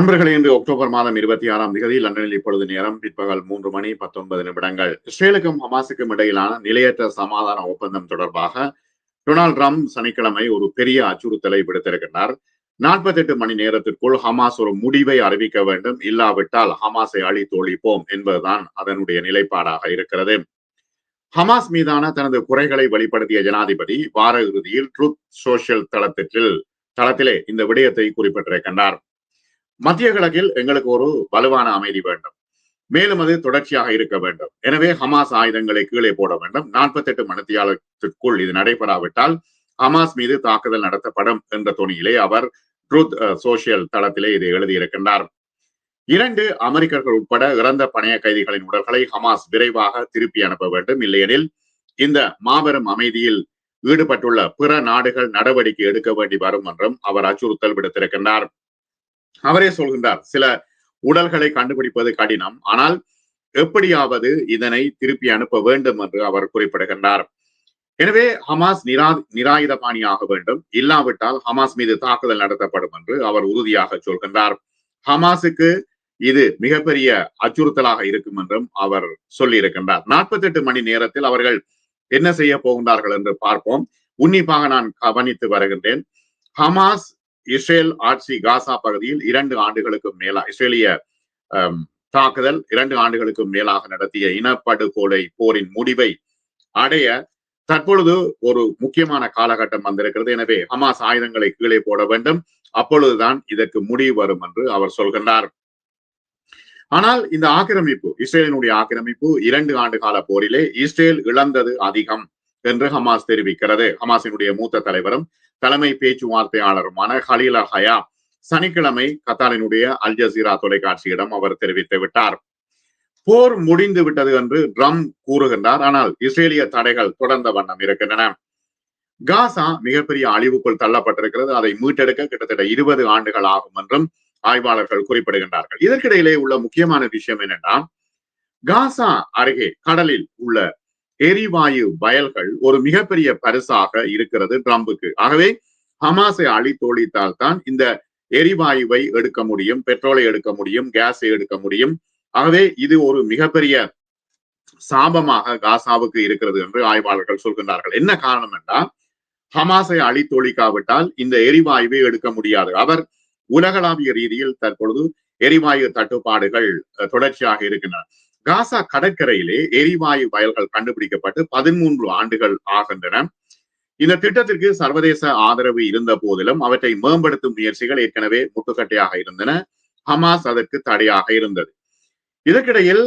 நண்பர்களே இன்று அக்டோபர் மாதம் இருபத்தி ஆறாம் தேதி லண்டனில் இப்பொழுது நேரம் பிற்பகல் மூன்று மணி பத்தொன்பது நிமிடங்கள். இஸ்ரேலுக்கும் ஹமாஸுக்கும் இடையிலான நிலையற்ற சமாதான ஒப்பந்தம் தொடர்பாக டொனால்டு ட்ரம்ப் சனிக்கிழமை ஒரு பெரிய அச்சுறுத்தலை விடுத்திருக்கின்றார். நாற்பத்தி எட்டு மணி நேரத்திற்குள் ஹமாஸ் ஒரு முடிவை அறிவிக்க வேண்டும். இல்லாவிட்டால் ஹமாஸை அழித்து ஒழிப்போம் என்பதுதான் அதனுடைய நிலைப்பாடாக இருக்கிறது. ஹமாஸ் மீதான தனது குறைகளை வெளிப்படுத்திய ஜனாதிபதி வார இறுதியில் ட்ரூத் சோசியல் தளத்தில் தளத்திலே இந்த விடயத்தை குறிப்பிட்டிருக்கின்றார். மத்திய கிழக்கில் எங்களுக்கு ஒரு வலுவான அமைதி வேண்டும். மேலும் அது தொடர்ச்சியாக இருக்க வேண்டும். எனவே ஹமாஸ் ஆயுதங்களை கீழே போட வேண்டும். நாற்பத்தி எட்டு மணித்தியாலத்திற்குள் இது நடைபெறாவிட்டால் ஹமாஸ் மீது தாக்குதல் நடத்தப்படும் என்ற துணியிலே அவர் ட்ரூத் சோசியல் தளத்திலே இதை எழுதியிருக்கின்றார். இரண்டு அமெரிக்கர்கள் உட்பட இறந்த பணைய கைதிகளின் உடல்களை ஹமாஸ் விரைவாக திருப்பி அனுப்ப வேண்டும். இல்லையெனில் இந்த மாபெரும் அமைதியில் ஈடுபட்டுள்ள பிற நாடுகள் நடவடிக்கை எடுக்க வேண்டி வரும் என்றும் அவர் அச்சுறுத்தல் விடுத்திருக்கின்றார். அவரே சொல்கின்றார் சில உடல்களை கண்டுபிடிப்பது கடினம் ஆனால் எப்படியாவது இதனை திருப்பி அனுப்ப வேண்டும் என்று அவர் குறிப்பிடுகின்றார். எனவே ஹமாஸ் நிரா நிராயுதபாணியாக வேண்டும். இல்லாவிட்டால் ஹமாஸ் மீது தாக்குதல் நடத்தப்படும் என்று அவர் உறுதியாக சொல்கின்றார். ஹமாஸுக்கு இது மிகப்பெரிய அச்சுறுத்தலாக இருக்கும் என்றும் அவர் சொல்லியிருக்கின்றார். நாற்பத்தி எட்டு மணி நேரத்தில் அவர்கள் என்ன செய்ய போகின்றார்கள் என்று பார்ப்போம். உன்னிப்பாக நான் கவனித்து வருகின்றேன். ஹமாஸ் இஸ்ரேல் ஆட்சி காசா பகுதியில் இரண்டு ஆண்டுகளுக்கும் மேலா இஸ்ரேலிய தாக்குதல் இரண்டு ஆண்டுகளுக்கும் மேலாக நடத்திய இனப்படுகொலை போரின் முடிவை அடைய தற்பொழுது ஒரு முக்கியமான காலகட்டம் வந்திருக்கிறது. எனவே ஹமாஸ் ஆயுதங்களை கீழே போட வேண்டும். அப்பொழுதுதான் இதற்கு முடிவு வரும் என்று அவர் சொல்கின்றார். ஆனால் இந்த ஆக்கிரமிப்பு இஸ்ரேலினுடைய ஆக்கிரமிப்பு இரண்டு ஆண்டு கால போரிலே இஸ்ரேல் இழந்தது அதிகம் என்று ஹமாஸ் தெரிவிக்கிறது. ஹமாஸினுடைய மூத்த தலைவரும் தலைமை பேச்சுவார்த்தையாளருமான ஹலீல் ஹயா சனிக்கிழமை கத்தாரினுடைய அல் ஜசீரா தொலைக்காட்சியிடம் அவர் தெரிவித்து விட்டார். போர் முடிந்து விட்டது என்று ட்ரம் கூறுகின்றார். ஆனால் இஸ்ரேலிய தடைகள் தொடர்ந்த வண்ணம் இருக்கின்றன. காசா மிகப்பெரிய அழிவுக்குள் தள்ளப்பட்டிருக்கிறது. அதை மீட்டெடுக்க கிட்டத்தட்ட இருபது ஆண்டுகள் ஆகும் என்றும் ஆய்வாளர்கள் குறிப்பிடுகின்றார்கள். இதற்கிடையிலே உள்ள முக்கியமான விஷயம் என்னென்னா காசா அருகே கடலில் உள்ள எரிவாயு வயல்கள் ஒரு மிகப்பெரிய பரிசாக இருக்கிறது ட்ரம்புக்கு. ஆகவே ஹமாஸை அழித்தொழித்தால் தான் இந்த எரிவாயுவை எடுக்க முடியும் பெட்ரோலை எடுக்க முடியும் கேஸை எடுக்க முடியும். ஆகவே இது ஒரு மிகப்பெரிய சாபமாக காசாவுக்கு இருக்கிறது என்று ஆய்வாளர்கள் சொல்கின்றார்கள். என்ன காரணம் என்றால் ஹமாஸை அழித்தொழிக்காவிட்டால் இந்த எரிவாயுவை எடுக்க முடியாது. அவர் உலகளாவிய ரீதியில் தற்பொழுது எரிவாயு தட்டுப்பாடுகள் தொடர்ச்சியாக இருக்கின்றன. காசா கடற்கரையிலே எரிவாயு வயல்கள் கண்டுபிடிக்கப்பட்டு பதிமூன்று ஆண்டுகள் ஆகின்றன. இந்த திட்டத்திற்கு சர்வதேச ஆதரவு இருந்த போதிலும் அவற்றை மேம்படுத்தும் முயற்சிகள் ஏற்கனவே முட்டுக்கட்டையாக இருந்தன. ஹமாஸ் அதற்கு தடையாக இருந்தது. இதற்கிடையில்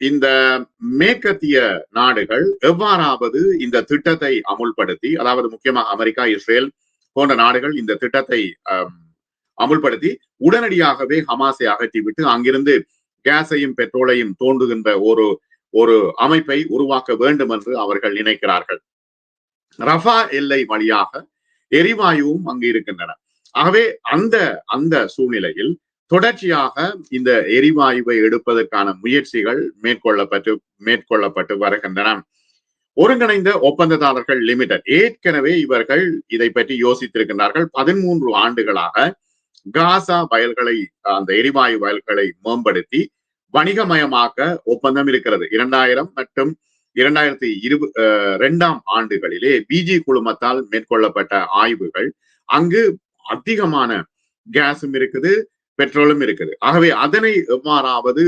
இந்த மேற்கத்திய நாடுகள் எவ்வாறாவது இந்த திட்டத்தை அமுல்படுத்தி அதாவது முக்கியமாக அமெரிக்கா இஸ்ரேல் போன்ற நாடுகள் இந்த திட்டத்தை அமுல்படுத்தி உடனடியாகவே ஹமாஸை அகற்றிவிட்டு அங்கிருந்து கேஸையும் பெட்ரோலையும் தோண்டுகின்ற ஒரு ஒரு அமைப்பை உருவாக்க வேண்டும் என்று அவர்கள் நினைக்கிறார்கள். ரஃபா எல்லை வழியாக எரிவாயுவும் அங்கு இருக்கின்றன. ஆகவே அந்த அந்த சூழ்நிலையில் தொடர்ச்சியாக இந்த எரிவாயுவை எடுப்பதற்கான முயற்சிகள் மேற்கொள்ளப்பட்டு மேற்கொள்ளப்பட்டு வருகின்றன. ஒருங்கிணைந்த ஒப்பந்ததாரர்கள் லிமிடெட் ஏற்கனவே இவர்கள் இதை பற்றி யோசித்திருக்கின்றார்கள். பதிமூன்று ஆண்டுகளாக காசா வயல்களை அந்த எரிவாயு வயல்களை மேம்படுத்தி வணிகமயமாக்க ஒப்பந்தம் இருக்கிறது. இரண்டாயிரம் மற்றும் இரண்டாயிரத்தி இரு இரண்டாம் ஆண்டுகளிலே பிஜி குழுமத்தால் மேற்கொள்ளப்பட்ட ஆய்வுகள் அங்கு அதிகமான கேஸும் இருக்குது பெட்ரோலும் இருக்குது. ஆகவே அதனை எவ்வாறாவது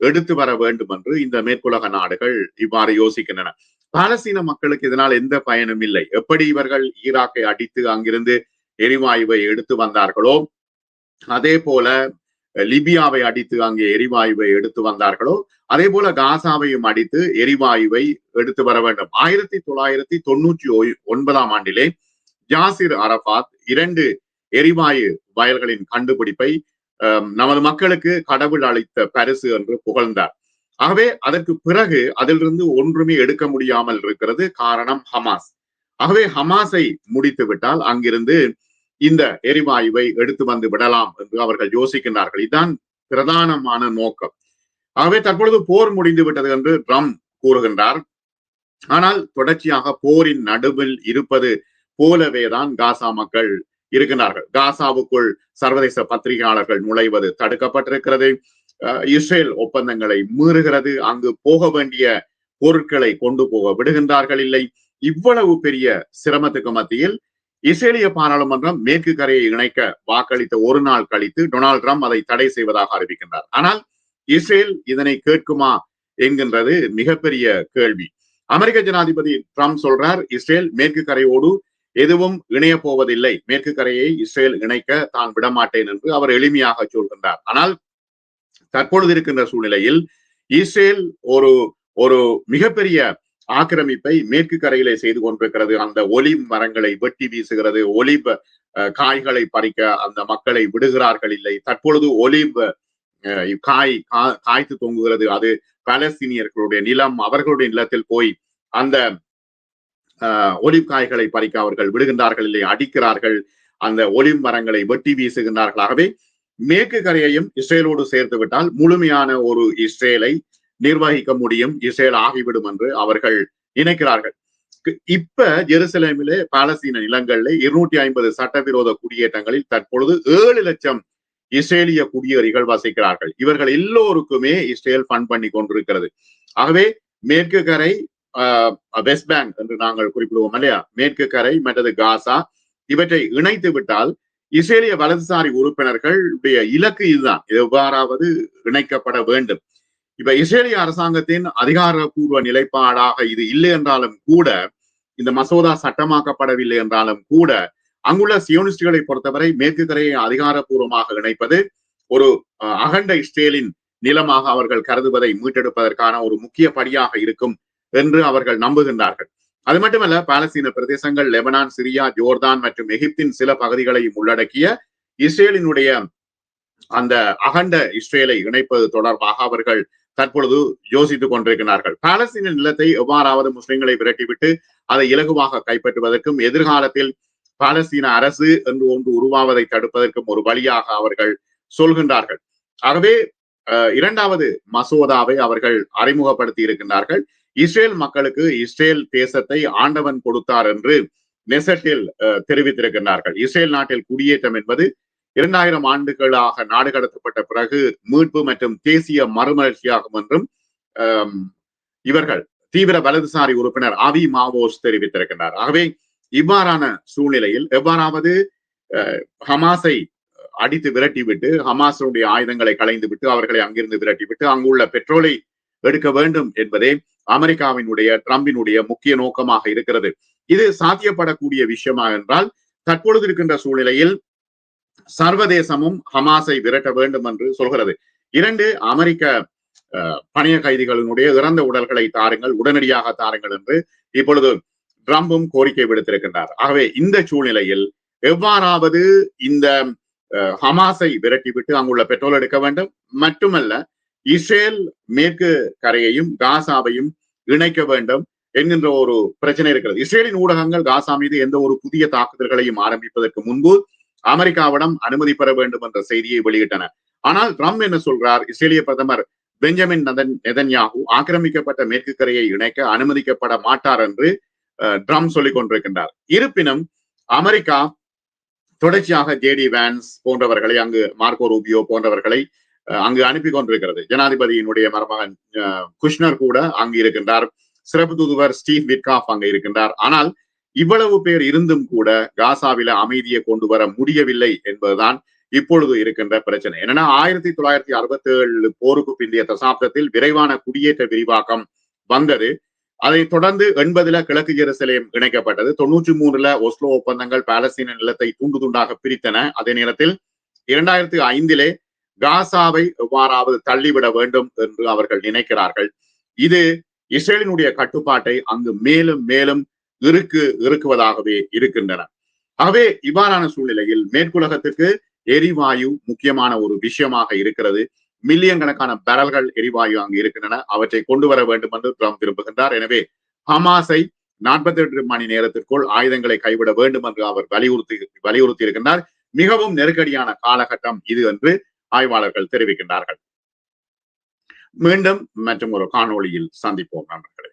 எடுத்து வர வேண்டும் என்று இந்த மேற்குலக நாடுகள் இவ்வாறு யோசிக்கின்றன. பாலஸ்தீன மக்களுக்கு இதனால் எந்த பயனும் இல்லை. எப்படி இவர்கள் ஈராக்கை அடித்து அங்கிருந்து எரிவாயுவை எடுத்து வந்தார்களோ அதே போல லிபியாவை அடித்து அங்கே எரிவாயுவை எடுத்து வந்தார்களோ அதே போல காசாவையும் அடித்து எரிவாயுவை எடுத்து வர வேண்டும். ஆயிரத்தி தொள்ளாயிரத்தி தொண்ணூற்றி ஒன்பதாம் ஆண்டிலே ஜாசிர் அரபாத் இரண்டு எரிவாயு வயல்களின் கண்டுபிடிப்பை நமது மக்களுக்கு கடவுள் அளித்த பரிசு என்று புகழ்ந்தார். ஆகவே அதற்கு பிறகு அதிலிருந்து ஒன்றுமே எடுக்க முடியாமல் இருக்கிறது காரணம் ஹமாஸ். ஆகவே ஹமாஸை முடித்து விட்டால் அங்கிருந்து இந்த எரிவாயுவை எடுத்து வந்து விடலாம் என்று அவர்கள் யோசிக்கின்றார்கள். இதுதான் பிரதானமான நோக்கம். ஆகவே தற்பொழுது போர் முடிந்து விட்டது என்று ட்ரம்ப் கூறுகின்றார். ஆனால் தொடர்ச்சியாக போரின் நடுவில் இருப்பது போலவேதான் காசா மக்கள் இருக்கின்றார்கள். காசாவுக்குள் சர்வதேச பத்திரிகையாளர்கள் நுழைவது தடுக்கப்பட்டிருக்கிறது. இஸ்ரேல் ஒப்பந்தங்களை மீறுகிறது. அங்கு போக வேண்டிய பொருட்களை கொண்டு போக விடுகின்றார்கள் இல்லை. இவ்வளவு பெரிய சிரமத்துக்கு மத்தியில் இஸ்ரேலிய பாராளுமன்றம் மேற்கு கரையை இணைக்க வாக்களித்த ஒரு நாள் கழித்து டொனால்ட் ட்ரம்ப் அதை தடை செய்வதாக அறிவிக்கின்றார். ஆனால் இஸ்ரேல் இதனை கேட்குமா என்கின்றது மிகப்பெரிய கேள்வி. அமெரிக்க ஜனாதிபதி ட்ரம்ப் சொல்றார் இஸ்ரேல் மேற்கு கரையோடு எதுவும் இணைய போவதில்லை. மேற்கு கரையை இஸ்ரேல் இணைக்க தான் விடமாட்டேன் என்று அவர் எளிமையாக சொல்கின்றார். ஆனால் தற்பொழுது இருக்கின்ற சூழ்நிலையில் இஸ்ரேல் ஒரு ஒரு மிகப்பெரிய ஆக்கிரமிப்பை மேற்கு கரையிலே செய்து கொண்டிருக்கிறது. அந்த ஒலி மரங்களை வெட்டி வீசுகிறது. ஒலி காய்களை பறிக்க அந்த மக்களை விடுகிறார்கள் இல்லை. தற்பொழுது ஒலி காய் காய்த்து தொங்குகிறது. அது பாலஸ்தீனியர்களுடைய நிலம். அவர்களுடைய நிலத்தில் போய் அந்த ஒலிவ் காய்களை பறிக்க அவர்கள் விடுகின்றார்கள் இல்லை அடிக்கிறார்கள். அந்த ஒலிவ் மரங்களை வெட்டி வீசுகின்றார்கள். ஆகவே மேற்கு கரையையும் இஸ்ரேலோடு சேர்த்து விட்டால் முழுமையான ஒரு இஸ்ரேலை நிர்வகிக்க முடியும் இஸ்ரேல் ஆகிவிடும் என்று அவர்கள் நினைக்கிறார்கள். இப்ப ஜெருசலேமிலே பாலஸ்தீன நிலங்களில் இருநூற்றி ஐம்பது சட்டவிரோத குடியேற்றங்களில் தற்பொழுது ஏழு லட்சம் இஸ்ரேலிய குடியேறிகள் வசிக்கிறார்கள். இவர்கள் எல்லோருக்குமே இஸ்ரேல் ஃபண்ட் பண்ணி கொண்டிருக்கிறது. ஆகவே மேற்கு கரை வெஸ்ட் பேங்க் என்று நாங்கள் குறிப்பிடுவோம் இல்லையா? மேற்கு கரை மற்றது காசா இவற்றை இணைத்து விட்டால் இஸ்ரேலிய வலதுசாரி உறுப்பினர்களுடைய இலக்கு இதுதான். எவ்வாறாவது இணைக்கப்பட வேண்டும். இப்ப இஸ்ரேலிய அரசாங்கத்தின் அதிகாரப்பூர்வ நிலைப்பாடாக இது இல்லை என்றாலும் கூட இந்த மசோதா சட்டமாக்கப்படவில்லை என்றாலும் கூட அங்குள்ள சியோனிஸ்டுகளை பொறுத்தவரை மேற்கு கரையை அதிகாரப்பூர்வமாக இணைப்பது ஒரு அகண்ட இஸ்ரேலின் நிலமாக அவர்கள் கருதுவதை மீட்டெடுப்பதற்கான ஒரு முக்கிய படியாக இருக்கும் என்று அவர்கள் நம்புகின்றார்கள். அது மட்டுமல்ல பாலஸ்தீன பிரதேசங்கள் லெபனான் சிரியா ஜோர்தான் மற்றும் எகிப்தின் சில பகுதிகளையும் உள்ளடக்கிய இஸ்ரேலினுடைய அந்த அகண்ட இஸ்ரேலை இணைப்பது தொடர்பாக அவர்கள் தற்பொழுது யோசித்துக் கொண்டிருக்கிறார்கள். பாலஸ்தீன நிலத்தை எவ்வாறாவது முஸ்லிம்களை விரட்டிவிட்டு அதை இலகுவாக கைப்பற்றுவதற்கும் எதிர்காலத்தில் பாலஸ்தீன அரசு என்று ஒன்று உருவாவதை தடுப்பதற்கும் ஒரு வழியாக அவர்கள் சொல்கின்றார்கள். ஆகவே இரண்டாவது மசோதாவை அவர்கள் அறிமுகப்படுத்தி இருக்கின்றார்கள். இஸ்ரேல் மக்களுக்கு இஸ்ரேல் தேசத்தை ஆண்டவன் கொடுத்தார் என்று நெசட்டில் தெரிவித்திருக்கின்றார்கள். இஸ்ரேல் நாட்டில் குடியேற்றம் என்பது இரண்டாயிரம் ஆண்டுகளாக நாடு கடத்தப்பட்ட பிறகு மீட்பு மற்றும் தேசிய மறுமலர்ச்சியாகும் என்றும் இவர்கள் தீவிர வலதுசாரி உறுப்பினர் அவி மாவோஸ் தெரிவித்திருக்கின்றார். ஆகவே இவ்வாறான சூழ்நிலையில் எவ்வாறாவது ஹமாஸை அடித்து விரட்டிவிட்டு ஹமாஸனுடைய ஆயுதங்களை களைந்து விட்டு அவர்களை அங்கிருந்து விரட்டிவிட்டு அங்குள்ள பெட்ரோலை எடுக்க வேண்டும் என்பதே அமெரிக்காவினுடைய ட்ரம்பினுடைய முக்கிய நோக்கமாக இருக்கிறது. இது சாத்தியப்படக்கூடிய விஷயமா என்றால் தற்பொழுது இருக்கின்ற சூழ்நிலையில் சர்வதேசமும் ஹமாஸை விரட்ட வேண்டும் என்று சொல்கிறது. இரண்டு அமெரிக்க பணிய கைதிகளினுடைய இறந்த உடல்களை தாருங்கள் உடனடியாக தாருங்கள் என்று இப்பொழுது ட்ரம்பும் கோரிக்கை விடுத்திருக்கின்றார். ஆகவே இந்த சூழ்நிலையில் எவ்வாறாவது இந்த ஹமாஸை விரட்டிவிட்டு அங்குள்ள பெட்ரோல் எடுக்க வேண்டும். மட்டுமல்ல இஸ்ரேல் மேற்கு கரையையும் காசாவையும் இணைக்க வேண்டும் என்கின்ற ஒரு பிரச்சனை இருக்கிறது. இஸ்ரேலின் ஊடகங்கள் காசா மீது எந்த ஒரு புதிய தாக்குதல்களையும் ஆரம்பிப்பதற்கு முன்பு அமெரிக்காவிடம் அனுமதி பெற வேண்டும் என்ற செய்தியை வெளியிட்டன. ஆனால் ட்ரம்ப் என்ன சொல்றார்? இஸ்ரேலிய பிரதமர் பெஞ்சமின் நெதன்யாகு ஆக்கிரமிக்கப்பட்ட மேற்கு கரையை இணைக்க அனுமதிக்கப்பட மாட்டார் என்று ட்ரம்ப் சொல்லிக் கொண்டிருக்கின்றார். இருப்பினும் அமெரிக்கா தொடர்ச்சியாக ஜேடி வேன்ஸ் போன்றவர்களை அங்கு மார்க்கோ ரூபியோ போன்றவர்களை அங்கு அனுப்பி கொண்டிருக்கிறது. ஜனாதிபதியினுடைய மருமகன் குஷ்னர் கூட அங்கு இருக்கின்றார். சிறப்பு தூதுவர் ஸ்டீவ் விட்காஃப் அங்கு இருக்கின்றார். ஆனால் இவ்வளவு பேர் இருந்தும் கூட காசாவில அமைதியை கொண்டு வர முடியவில்லை என்பதுதான் இப்பொழுது இருக்கின்ற பிரச்சனை. என்னன்னா ஆயிரத்தி தொள்ளாயிரத்தி அறுபத்தி ஏழு போருக்கு பிந்தைய தசாப்தத்தில் விரைவான குடியேற்ற விரிவாக்கம் வந்தது. அதை தொடர்ந்து எண்பதுல கிழக்கு ஜெருசலேம் இணைக்கப்பட்டது. தொண்ணூற்றி மூணுல ஒஸ்லோ ஒப்பந்தங்கள் பாலஸ்தீன நிலத்தை துண்டு துண்டாக பிரித்தன. அதே நேரத்தில் இரண்டாயிரத்தி ஐந்திலே காசாவை எவ்வாறாவது தள்ளிவிட வேண்டும் என்று அவர்கள் நினைக்கிறார்கள். இது இஸ்ரேலினுடைய கட்டுப்பாட்டை அங்கு மேலும் மேலும் இருக்கு இருக்குவதாகவே இருக்கின்றன. ஆகவே இவ்வாறான சூழ்நிலையில் மேற்குலகத்திற்கு எரிவாயு முக்கியமான ஒரு விஷயமாக இருக்கிறது. மில்லியன் கணக்கான பேரல்கள் எரிவாயு அங்கு இருக்கின்றன. அவற்றை கொண்டு வர வேண்டும் என்று ட்ரம்ப் விரும்புகின்றார். எனவே ஹமாஸை நாற்பத்தி எட்டு மணி நேரத்திற்குள் ஆயுதங்களை கைவிட வேண்டும் என்று அவர் வலியுறுத்தி வலியுறுத்தி இருக்கின்றார் மிகவும் நெருக்கடியான காலகட்டம் இது என்று ஆய்வாளர்கள் தெரிவிக்கின்றார்கள். மீண்டும் மற்றும் ஒரு காணொளியில் சந்திப்போம் நண்பர்களே.